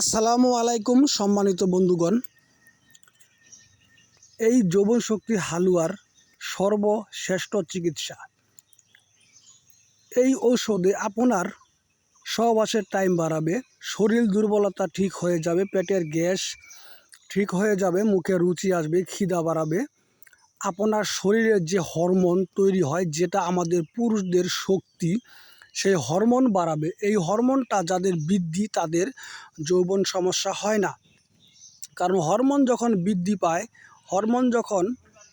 আসসালামু আলাইকুম সম্মানিত বন্ধুগণ। এই যৌবন শক্তি হালুয়ার সর্বশ্রেষ্ঠ চিকিৎসা। এই ঔষধে আপনার সহবাসের টাইম বাড়াবে, শরীর দুর্বলতা ঠিক হয়ে যাবে, পেটের গ্যাস ঠিক হয়ে যাবে, মুখে রুচি আসবে, খিদা বাড়াবে। আপনার শরীরের যে হরমোন তৈরি হয়, যেটা আমাদের পুরুষদের শক্তি সেই হরমোন বাড়াবে। এই হরমোনটা যাদের বৃদ্ধি, তাদের যৌবন সমস্যা হয় না। কারণ হরমোন যখন বৃদ্ধি পায়, হরমোন যখন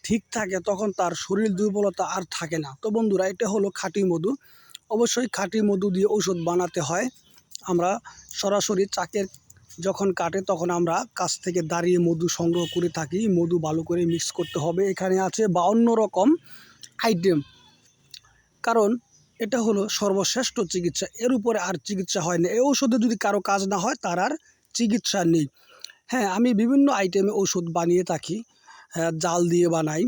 ঠিক থাকে, তখন তার শরীর দুর্বলতা আর থাকে না। তো বন্ধুরা, এটা হলো খাঁটি মধু। অবশ্যই খাঁটি মধু দিয়ে ওষুধ বানাতে হয়। আমরা সরাসরি চাকের যখন কাটে, তখন আমরা কাছ থেকে দাঁড়িয়ে মধু সংগ্রহ করে থাকি। মধু ভালো করে মিক্স করতে হবে। এখানে আছে বাউন্ন রকম আইটেম। কারণ এটা হলো সর্বশ্রেষ্ঠ চিকিৎসা। এর উপরে আর চিকিৎসা হয় না। এই ঔষধে যদি কারও কাজ না হয় তার আর চিকিৎসা নেই। হ্যাঁ আমি বিভিন্ন আইটেমে ওষুধ বানিয়ে থাকি। হ্যাঁ, জাল দিয়ে বানাই।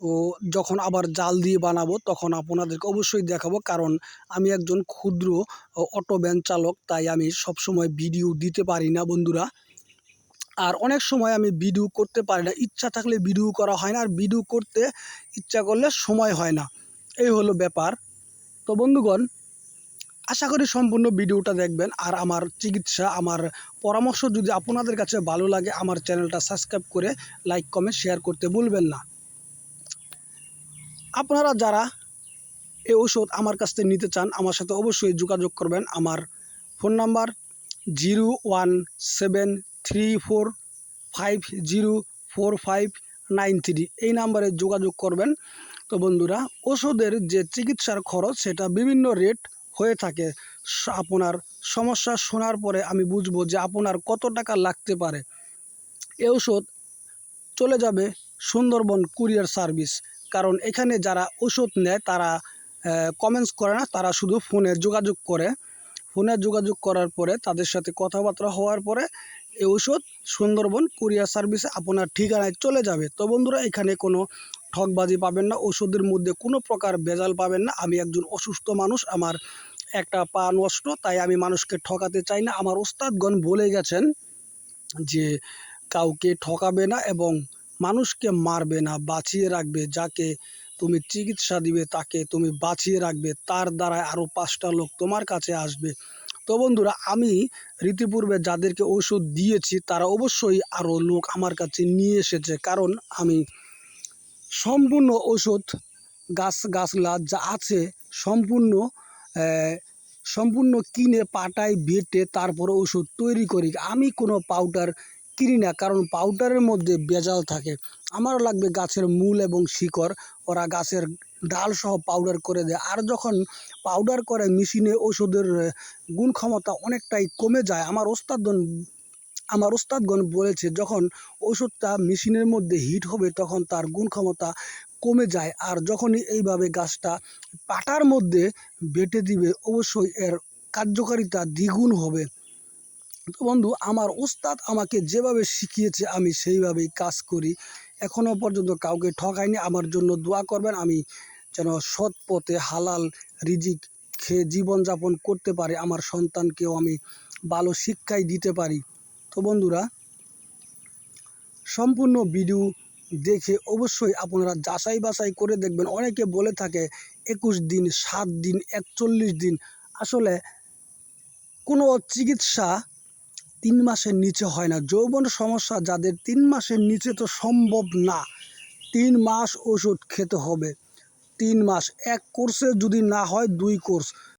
তো যখন আবার জাল দিয়ে বানাবো তখন আপনাদেরকে অবশ্যই দেখাবো। কারণ আমি একজন ক্ষুদ্র অটো ভ্যান চালক তাই আমি সব সবসময় ভিডিও দিতে পারি না বন্ধুরা। আর অনেক সময় আমি ভিডিও করতে পারি না। ইচ্ছা থাকলে ভিডিও করা হয় না। আর ভিডিও করতে ইচ্ছা করলে সময় হয় না। এই হলো ব্যাপার। তো বন্ধুগণ, আশা করি সম্পূর্ণ ভিডিওটা দেখবেন আর আমার চিকিৎসা, আমার পরামর্শ যদি আপনাদের কাছে ভালো লাগে, আমার চ্যানেলটা সাবস্ক্রাইব করে লাইক, কমেন্ট, শেয়ার করতে ভুলবেন না। আপনারা যারা এই ওষুধ আমার কাছ থেকে নিতে চান, আমার সাথে অবশ্যই যোগাযোগ করবেন। আমার phone number zero one seven three four five zero four five nine three, এই নাম্বারে যোগাযোগ করবেন। তো বন্ধুরা, ওষুধের যে চিকিৎসার খরচ সেটা বিভিন্ন রেট হয়ে থাকে। আপনার সমস্যা শোনার পরে আমি বুঝব যে আপনার কত টাকা লাগতে পারে। এ ওষুধ চলে যাবে সুন্দরবন কুরিয়ার সার্ভিস। কারণ এখানে যারা ওষুধ নেয়, তারা কমেন্টস করে না, তারা শুধু ফোনে যোগাযোগ করে। ফোনে যোগাযোগ করার পরে, তাদের সাথে কথাবার্তা হওয়ার পরে এই ওষুধ সুন্দরবন কুরিয়ার সার্ভিসে আপনার ঠিকানায় চলে যাবে। তো বন্ধুরা, এখানে কোনো ঠকবাজি পাবেন না, ওষুধের মধ্যে কোনো প্রকার ভেজাল পাবেন না। আমি একজন অসুস্থ মানুষ, আমার একটা পা নষ্ট, তাই আমি মানুষকে ঠকাতে চাই না। আমার ওস্তাদগণ বলে গেছেন যে, কাউকে ঠকাবে না এবং মানুষকে মারবে না, বাঁচিয়ে রাখবে। যাকে তুমি চিকিৎসা দিবে, তাকে তুমি বাঁচিয়ে রাখবে। তার দ্বারা আরও পাঁচটা লোক তোমার কাছে আসবে। তো বন্ধুরা, আমি রীতিপূর্বে যাদেরকে ওষুধ দিয়েছি, তারা অবশ্যই আরও লোক আমার কাছে নিয়ে এসেছে। কারণ আমি সম্পূর্ণ ওষুধ গাছ, গাছলা যা আছে সম্পূর্ণ সম্পূর্ণ কিনে, পাটায়, বেটে তারপরে ওষুধ তৈরি করি। আমি কোনো পাউডার কিনি না, কারণ পাউডারের মধ্যে ভেজাল থাকে। আমার লাগবে গাছের মূল এবং শিকড়, ওরা গাছের ডাল সহ পাউডার করে দেয়। আর যখন পাউডার করে, মেশিনে ওষুধের গুণ ক্ষমতা অনেকটাই কমে যায়। আমার ওস্তাদগণ আমার ওস্তাদগণ বলেছে, যখন ওষুধটা মেশিনের মধ্যে হিট হবে, তখন তার গুণ ক্ষমতা কমে যায়। আর যখনই এইভাবে গাছটা পাটার মধ্যে বেটে দিবে, অবশ্যই এর কার্যকারিতা দ্বিগুণ হবে। তো বন্ধু, আমার ওস্তাদ আমাকে যেভাবে শিখিয়েছে, আমি সেইভাবেই কাজ করি। এখনও পর্যন্ত কাউকে ঠকাইনি আমার জন্য দোয়া করবেন। আমি যেন সৎ পথে হালাল রিজিক খেয়ে জীবনযাপন করতে পারি, আমার সন্তানকেও আমি ভালো শিক্ষাই দিতে পারি। তো বন্ধুরা, সম্পূর্ণ ভিডিও দেখে অবশ্যই আপনারা যাচাই বাছাই করে দেখবেন। অনেকে বলে থাকে, একুশ দিন, সাত দিন, একচল্লিশ দিন। আসলে কোনো চিকিৎসা তিন মাসের নিচে হয় না। যৌবন সমস্যা যাদের, তিন মাসের নিচে তো সম্ভব না। তিন মাস ওষুধ খেতে হবে। তিন মাস, এক কোর্সে যদি না হয়, দুই কোর্স